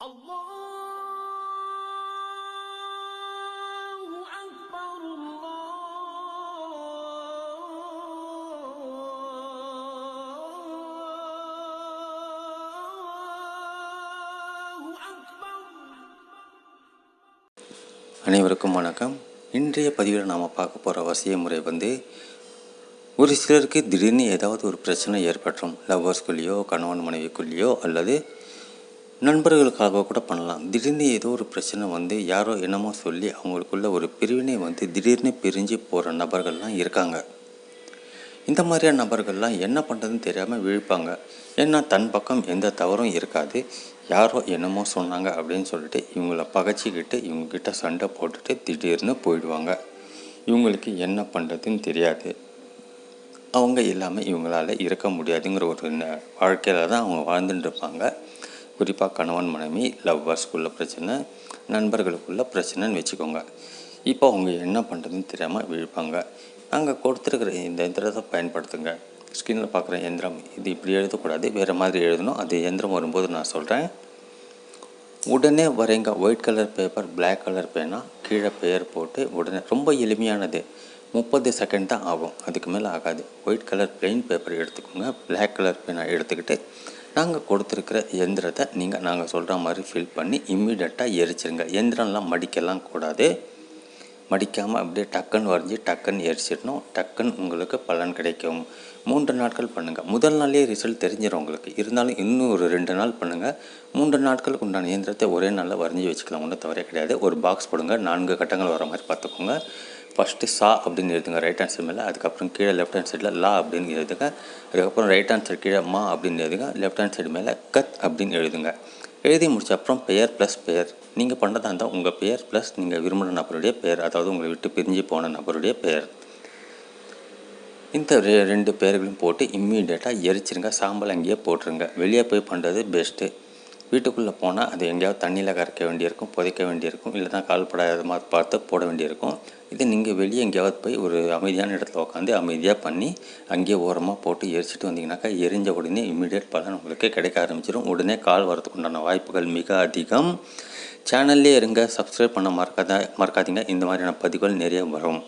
الله أكبر الله أكبر அனைவருக்கும் வணக்கம் இன்றைய பதிவில் நாம் பார்க்க போகிற வசிய முறை வந்து ஒரு சிலருக்கு திடீர்னு ஏதாவது ஒரு பிரச்சனை ஏற்பட்டுரும் லவ்வர்ஸ்குள்ளேயோ கணவன் மனைவிக்குள்ளேயோ அல்லது நண்பர்களுக்காக கூட பண்ணலாம். திடீர்னு ஏதோ ஒரு பிரச்சனை வந்து யாரோ என்னமோ சொல்லி அவங்களுக்குள்ள ஒரு பிரிவினை வந்து திடீர்னு பிரிஞ்சு போகிற நபர்கள்லாம் இருக்காங்க. இந்த மாதிரியான நபர்கள்லாம் என்ன பண்ணுறதுன்னு தெரியாமல் விழிப்பாங்க. ஏன்னா தன் பக்கம் எந்த தவறும் இருக்காது. யாரோ என்னமோ சொன்னாங்க அப்படின்னு சொல்லிட்டு இவங்கள பகைச்சிக்கிட்டு இவங்கக்கிட்ட சண்டை போட்டுட்டு திடீர்னு போயிடுவாங்க. இவங்களுக்கு என்ன பண்ணுறதுன்னு தெரியாது. அவங்க இல்லாமல் இவங்களால இருக்க முடியாதுங்கிற ஒரு ந- தான் அவங்க வாழ்ந்துட்டு இருப்பாங்க. குறிப்பாக கணவன் மனைவி லவ்வர்ஸ்குள்ள பிரச்சனை நண்பர்களுக்குள்ள பிரச்சனைன்னு வச்சுக்கோங்க. இப்போ அவங்க என்ன பண்ணுறதுன்னு தெரியாமல் விழிப்பாங்க. நாங்கள் கொடுத்துருக்குற இந்த எந்திரத்தை பயன்படுத்துங்க. ஸ்க்ரீனில் பார்க்குற எந்திரம் இது இப்படி எழுதக்கூடாது வேறு மாதிரி எழுதணும். அது எந்திரம் வரும்போது நான் சொல்கிறேன் உடனே வரைங்க white colour paper black colour பேனா கீழே பெயர் போட்டு உடனே ரொம்ப எளிமையானது. முப்பது செகண்ட் தான் ஆகும். அதுக்கு மேலே ஆகாது. ஒயிட் கலர் பிளெயின் பேப்பர் எடுத்துக்கோங்க. பிளாக் கலர் பேனா எடுத்துக்கிட்டு நாங்கள் கொடுத்துருக்கிற எந்திரத்தை நீங்கள் நாங்கள் சொல்கிற மாதிரி ஃபில் பண்ணி இம்மிடியட்டாக எரிச்சிருங்க. எந்திரம்லாம் மடிக்கலாம் கூடாது. மடிக்காமல் அப்படியே டக்குன்னு வரைஞ்சி டக்குன்னு எரிச்சிடணும். டக்குன்னு உங்களுக்கு பலன் கிடைக்கும். மூன்று நாட்கள் பண்ணுங்கள் முதல் நாளே ரிசல்ட் தெரிஞ்சிடும் உங்களுக்கு. இருந்தாலும் இன்னும் ஒரு ரெண்டு நாள் பண்ணுங்கள் மூன்று நாட்களுக்கு உண்டான இயந்திரத்தை ஒரே நாளில் வரைஞ்சி வச்சுக்கலாம். ஒன்றும் தவறே கிடையாது. ஒரு பாக்ஸ் போடுங்க. நான்கு கட்டங்கள் வர மாதிரி பார்த்துக்கோங்க. ஃபஸ்ட்டு சா அப்படின்னு எழுதுங்க ரைட் ஹேண்ட் சைடு மேலே. அதுக்கப்புறம் கீழே லெஃப்ட் ஹேண்ட் சைடில் லா அப்படின்னு எழுதுங்க. அதுக்கப்புறம் ரைட் ஹேண்ட் சைடு கீழே மா அப்படின்னு எழுதுங்க. லெஃப்ட் ஹேண்ட் சைடு மேலே கத் அப்படின்னு எழுதுங்க. எழுதி முடிச்ச அப்புறம் பெயர் ப்ளஸ் பெயர். நீங்கள் பண்ணுறதா இருந்தால் உங்கள் பெயர் ப்ளஸ் நீங்கள் விரும்பின நபருடைய பெயர் அதாவது உங்களை விட்டு பிரிஞ்சு போன நபருடைய பெயர். இந்த ரெ- ரெண்டு பேர்களையும் போட்டு இம்மீடியட்டாக எரிச்சிருங்க சாம்பல் அங்கேயே போட்டுருங்க. வெளியே போய் பண்ணுறது பெஸ்ட்டு வீட்டுக்குள்ளே போனால் அது எங்கேயாவது தண்ணியில் கரைக்க வேண்டியிருக்கும் புதைக்க வேண்டியிருக்கும் இல்லைன்னா கால்படாத மாதிரி பார்த்து போட வேண்டியிருக்கும். இது நீங்கள் வெளியே எங்கேயாவது போய் ஒரு அமைதியான இடத்துல உட்காந்து அமைதியாக பண்ணி அங்கேயே ஓரமாக போட்டு எரிச்சிட்டு வந்தீங்கன்னாக்கா எரிஞ்ச உடனே இம்மீடியட் பலன் உங்களுக்கு கிடைக்க ஆரம்பிச்சிடும் உடனே கால் வரதுக்கு உண்டான வாய்ப்புகள் மிக அதிகம். சேனல்லே இருங்க. சப்ஸ்கிரைப் பண்ண மறக்காத மறக்காதீங்க. இந்த மாதிரியான பதிவுகள் நிறைய வரும்.